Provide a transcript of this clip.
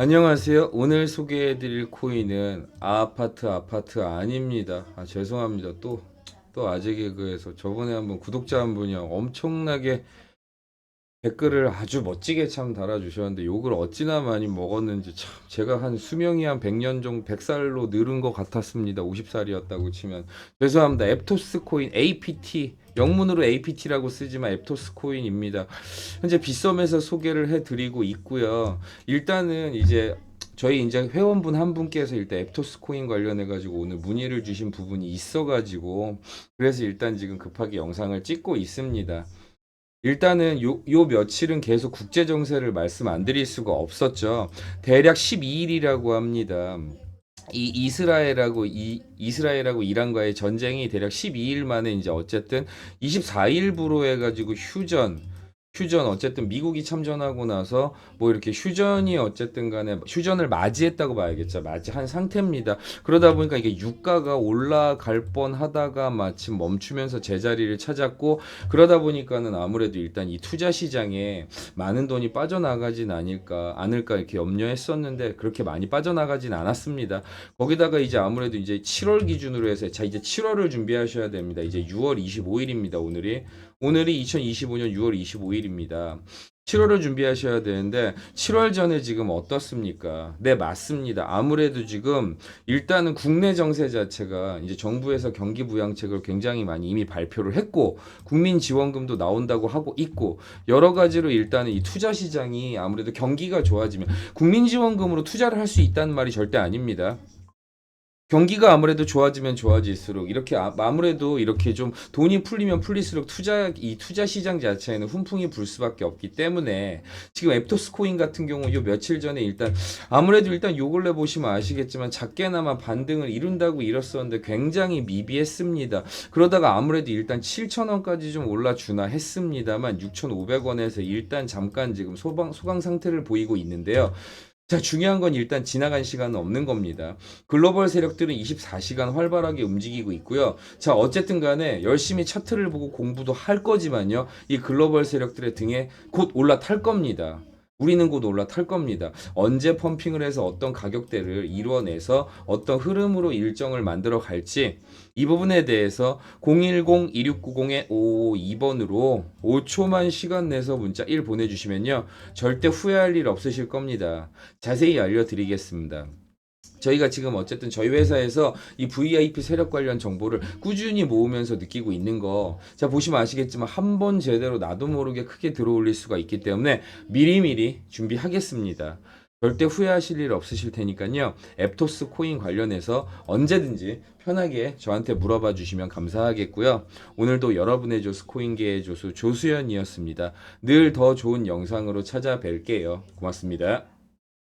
안녕하세요. 오늘 소개해드릴 코인은 아파트 아파트 아닙니다. 아 죄송합니다. 또 또 아재 개그에서 저번에 한번 구독자 한 분이 엄청나게 댓글을 아주 멋지게 참 달아주셨는데 욕을 어찌나 많이 먹었는지 참 제가 한 수명이 한 100년 정도 100살로 늘은 것 같았습니다. 50살이었다고 치면 죄송합니다. 앱토스 코인 APT 영문으로 APT라고 쓰지만 앱토스 코인입니다. 현재 빗썸에서 소개를 해드리고 있고요. 일단은 이제 저희 이제 회원분 한 분께서 일단 앱토스 코인 관련해 가지고 오늘 문의를 주신 부분이 있어 가지고 그래서 일단 지금 급하게 영상을 찍고 있습니다. 일단은 요, 요 며칠은 계속 국제 정세를 말씀 안 드릴 수가 없었죠. 대략 12일이라고 합니다. 이 이스라엘하고 이 이스라엘하고 이란과의 전쟁이 대략 12일 만에 이제 어쨌든 24일부로 해가지고 휴전 휴전 어쨌든 미국이 참전하고 나서 뭐 이렇게 휴전이 어쨌든 간에 휴전을 맞이했다고 봐야겠죠. 맞이한 상태입니다. 그러다 보니까 이게 유가가 올라갈 뻔 하다가 마침 멈추면서 제자리를 찾았고 그러다 보니까는 아무래도 일단 이 투자 시장에 많은 돈이 빠져나가진 아닐까 않을까 이렇게 염려했었는데 그렇게 많이 빠져나가진 않았습니다. 거기다가 이제 아무래도 이제 7월 기준으로 해서 자 이제 7월을 준비하셔야 됩니다. 이제 6월 25일입니다. 오늘이 오늘이 2025년 6월 25일입니다. 7월을 준비하셔야 되는데 7월 전에 지금 어떻습니까? 네, 맞습니다. 아무래도 지금 일단은 국내 정세 자체가 이제 정부에서 경기 부양책을 굉장히 많이 이미 발표를 했고 국민 지원금도 나온다고 하고 있고 여러 가지로 일단은 이 투자 시장이 아무래도 경기가 좋아지면 국민 지원금으로 투자를 할 수 있다는 말이 절대 아닙니다. 경기가 아무래도 좋아지면 좋아질수록 이렇게 아- 아무래도 이렇게 좀 돈이 풀리면 풀릴수록 투자 이 투자 시장 자체에는 훈풍이 불 수밖에 없기 때문에 지금 앱토스 코인 같은 경우 요 며칠 전에 일단 아무래도 일단 요 근래 보시면 아시겠지만 작게나마 반등을 이룬다고 이뤘었는데 굉장히 미비했습니다. 그러다가 아무래도 일단 7,000원까지 좀 올라주나 했습니다만 6,500원에서 일단 잠깐 지금 소방 소강 상태를 보이고 있는데요. 자, 중요한 건 일단 지나간 시간은 없는 겁니다. 글로벌 세력들은 24시간 활발하게 움직이고 있고요. 자, 어쨌든 간에 열심히 차트를 보고 공부도 할 거지만요. 이 글로벌 세력들의 등에 곧 올라탈 겁니다. 우리는 곧 올라탈 겁니다. 언제 펌핑을 해서 어떤 가격대를 이루어내서 어떤 흐름으로 일정을 만들어 갈지 이 부분에 대해서 010-2690-5552번으로 5초만 시간 내서 문자 1 보내주시면요. 절대 후회할 일 없으실 겁니다. 자세히 알려드리겠습니다. 저희가 지금 어쨌든 저희 회사에서 이 VIP 세력 관련 정보를 꾸준히 모으면서 느끼고 있는 거. 자, 보시면 아시겠지만 한 번 제대로 나도 모르게 크게 들어올릴 수가 있기 때문에 미리미리 준비하겠습니다. 절대 후회하실 일 없으실 테니까요. 앱토스 코인 관련해서 언제든지 편하게 저한테 물어봐 주시면 감사하겠고요. 오늘도 여러분의 조수 코인계의 조수 조수연이었습니다. 늘 더 좋은 영상으로 찾아뵐게요. 고맙습니다.